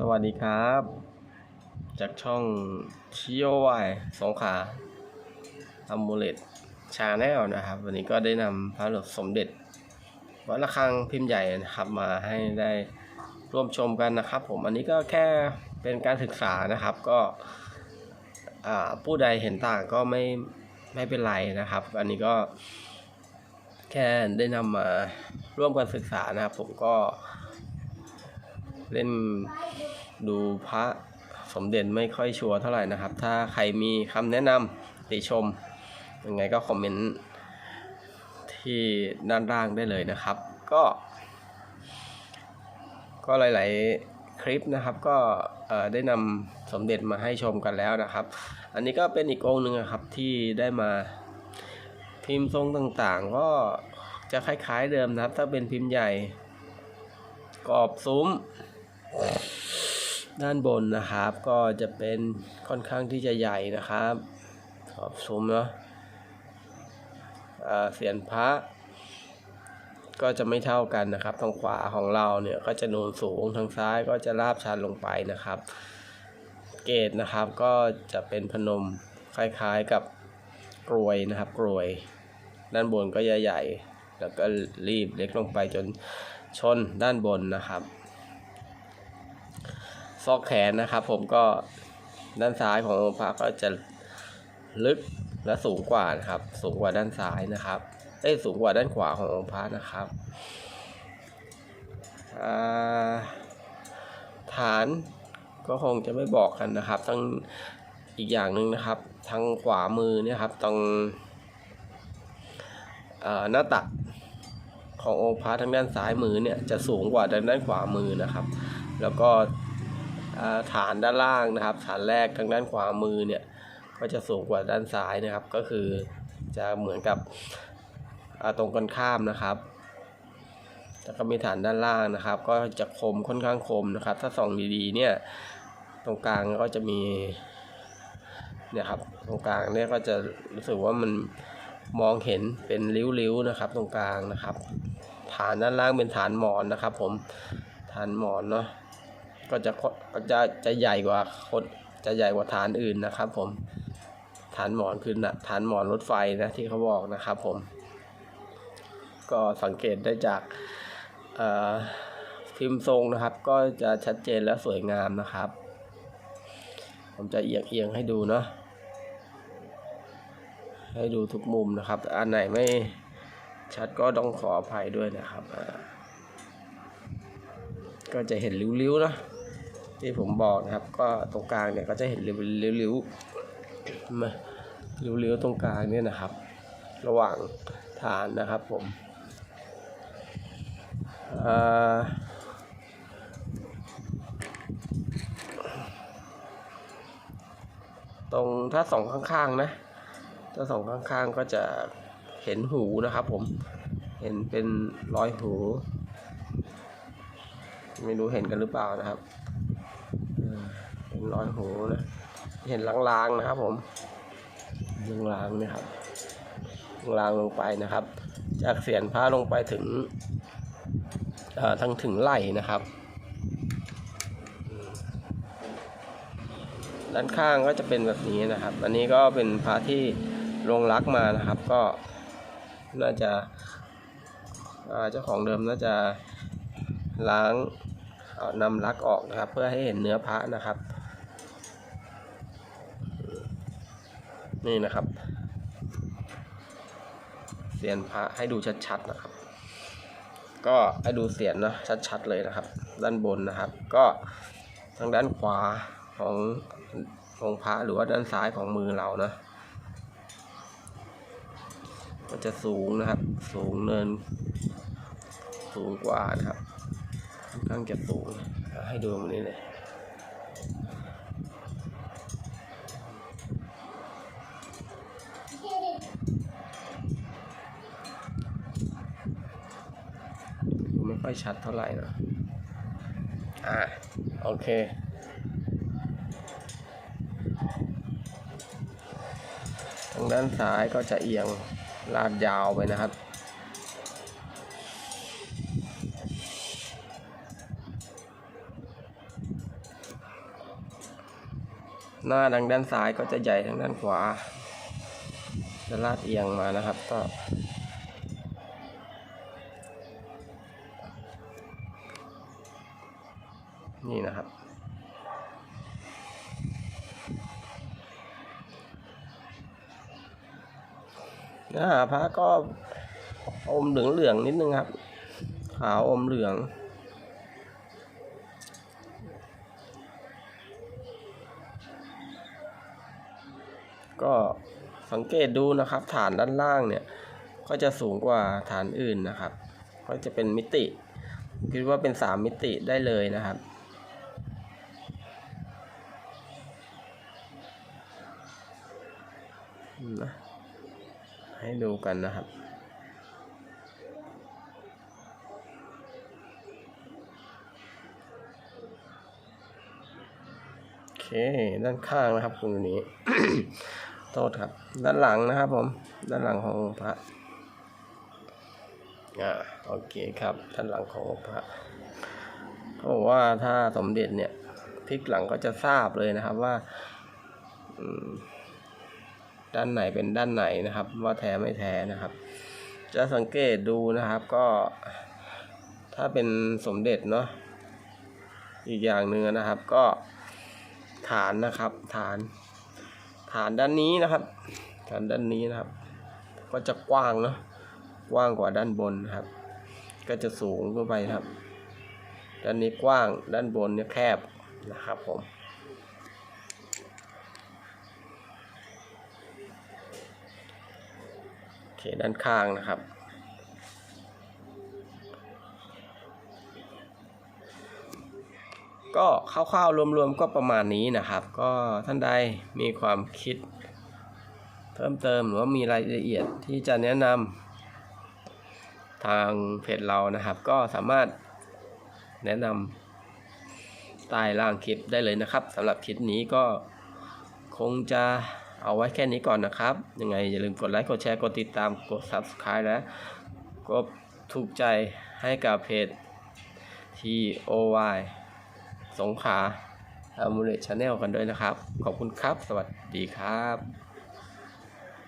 สวัสดีครับ จากช่องเชิโอวายสงขาอัมมูเลตชาแนลนะครับ วันนี้ก็ได้นำพระหลวงสมเด็จ วัดระฆังพิมพ์ใหญ่นะครับมาให้ได้ร่วมชมกันนะครับ ผมอันนี้ก็แค่เป็นการศึกษานะครับก็ผู้ใดเห็นต่างก็ไม่ไม่เป็นไรนะครับ อันนี้ก็แค่ได้นำมาร่วมกันศึกษานะครับ ผมก็เล่น ดูพระสมเด็จไม่ค่อยชัวร์เท่าไหร่นะครับ ถ้าใครมีคำแนะนำติชม ยังไงก็คอมเมนต์ที่ด้านล่างได้เลยนะครับ ก็ ก็หลาย ๆ คลิปนะครับก็ได้นำสมเด็จมาให้ชมกันแล้วนะครับ อันนี้ก็เป็นอีกองหนึ่งนะครับที่ได้มาพิมพ์ทรงต่างๆ ก็จะคล้าย ๆ เดิมนะครับ ถ้าเป็นพิมพ์ใหญ่กรอบซุ้ม ด้านบนนะครับ ก็จะเป็นค่อนข้างที่จะใหญ่นะครับ ขอบซุ้มเนาะเอ่อเสียนพระ ก็จะไม่เท่ากันนะครับ ทางขวาของเราเนี่ยก็จะโนนสูงทางซ้ายก็จะราบชันลงไปนะครับ เกตนะครับก็จะเป็นพนมคล้ายๆกับกรวยนะครับกรวย ด้านบนก็ใหญ่แล้วก็รีบเล็กลงไปจนชนด้านบนนะครับ ซอกแขนนะครับ ผมก็ด้านซ้ายขององค์พระก็จะลึกและสูงกว่านะครับ สูงกว่าด้านซ้ายนะครับเอ้สูงกว่าด้านขวาขององค์พระนะครับฐานก็คงจะไม่บอกกันนะครับทั้งอีกอย่างหนึ่งนะครับ ทางขวามือเนี่ยครับตรงหน้าตักขององค์พระทางด้านซ้ายมือเนี่ยจะสูงกว่าทางด้านขวามือนะครับ แล้วก็ ฐานด้านล่างนะครับ ฐานแรกทางด้านขวามือเนี่ยก็จะสูงกว่าด้านซ้ายนะครับ ก็คือจะเหมือนกับตรงกันข้ามนะครับแล้วก็มีฐานด้านล่างนะครับ ก็จะคมค่อนข้างคมนะครับ ถ้าส่องดีๆเนี่ยตรงกลางก็จะมีเนี่ยครับตรงกลางเนี่ยก็จะรู้สึกว่ามันมองเห็นเป็นริ้วๆนะครับ ตรงกลางนะครับ ฐานด้านล่างเป็นฐานหมอนนะครับ ผมฐานหมอนเนาะ ก็จะก็จะจะใหญ่กว่าคนจะใหญ่กว่าฐานอื่นนะครับ ผมฐานหมอนคือนะฐานหมอนรถไฟนะที่เขาบอกนะครับ ผม ก็สังเกตได้จากพิมพ์ทรงนะครับ ก็จะชัดเจนและสวยงามนะครับ ผมจะเอียงเอียงให้ดูเนาะให้ดูทุกมุมนะครับ อันไหนไม่ชัดก็ต้องขออภัยด้วยนะครับ ก็จะเห็นริ้วๆนะ ที่ผมบอกนะครับ ก็ตรงกลางเนี่ยก็จะเห็นริ้วๆมาริ้วๆตรงกลางเนี่ยนะครับ ระหว่างฐานนะครับผมตรงถ้าสองข้างๆนะถ้าสองข้างๆก็จะเห็นหูนะครับผมเห็นเป็นรอยหู ไม่รู้เห็นกันหรือเปล่านะครับ รอยหูนะเห็นลางๆนะครับผมลางๆนะครับลางลงไปนะครับ จากเสียนพระลงไปถึงทั้งถึงไหล่นะครับ ด้านข้างก็จะเป็นแบบนี้นะครับ อันนี้ก็เป็นพระที่ลงรักมานะครับ ก็น่าจะเจ้าของเดิมน่าจะล้างนำลักออกนะครับ เพื่อให้เห็นเนื้อพระนะครับ นี่นะครับเสียนพระให้ดูชัดๆนะครับ ก็ให้ดูเสียนเนาะชัดๆเลยนะครับ ด้านบนนะครับ ก็ทางด้านขวาของของพระหรือว่าด้านซ้ายของมือเรานะก็จะสูงนะครับ สูงเนิน สูงกว่านะครับค่อนข้างจะสูงให้ดูตรงนี้เลย ค่อยชัดเท่าไหร่นะอ่าโอเค ทางด้านซ้ายก็จะเอียงลาดยาวไปนะครับหน้าทางด้านซ้ายก็จะใหญ่ทางด้านขวา จะลาดเอียงมานะครับก็ นี่นะครับเนื้อหาพระก็อมเหลืองเหลืองนิดนึงครับ ขาวอมเหลือง ก็สังเกตดูนะครับ ฐานด้านล่างเนี่ย ก็จะสูงกว่าฐานอื่นนะครับ ก็จะเป็นมิติคิดว่าเป็นสามมิติได้เลยนะครับ นะให้ดูกันนะครับโอเคด้านข้างนะครับคุณนี้โทษครับ ด้านหลังนะครับผม ด้านหลังของพระอ่าโอเคครับ ด้านหลังของพระเขาบอกว่าถ้าสมเด็จเนี่ยพลิกหลังก็จะทราบเลยนะครับว่า อืม ด้านไหนเป็นด้านไหนนะครับ ว่าแท้ไม่แท้นะครับ จะสังเกตดูนะครับก็ ถ้าเป็นสมเด็จเนาะอีกอย่างหนึ่งนะครับ ก็ฐานนะครับ ฐาน ฐานด้านนี้นะครับ ฐานด้านนี้นะครับ ก็จะกว้างเนาะกว้างกว่าด้านบนนะครับ ก็จะสูงขึ้นไปครับ ด้านนี้กว้างด้านบนเนี่ยแคบนะครับผม โอเค ด้านข้างนะครับ ก็คร่าวๆรวมๆก็ประมาณนี้นะครับ ก็ท่านใดมีความคิด เพิ่มเติมหรือว่ามีรายละเอียดที่จะแนะนำทางเพจเรานะครับ ก็สามารถแนะนำใต้ล่างคลิปได้เลยนะครับสำหรับคลิปนี้ก็คงจะ เอาไว้แค่นี้ก่อนนะครับ ยังไงอย่าลืมกดไลค์ กดแชร์ กดติดตาม กด Subscribe และกดถูกใจให้กับเพจ TOY สงขลาอมูเลตชแนลกันด้วยนะครับ ขอบคุณครับ สวัสดีครับ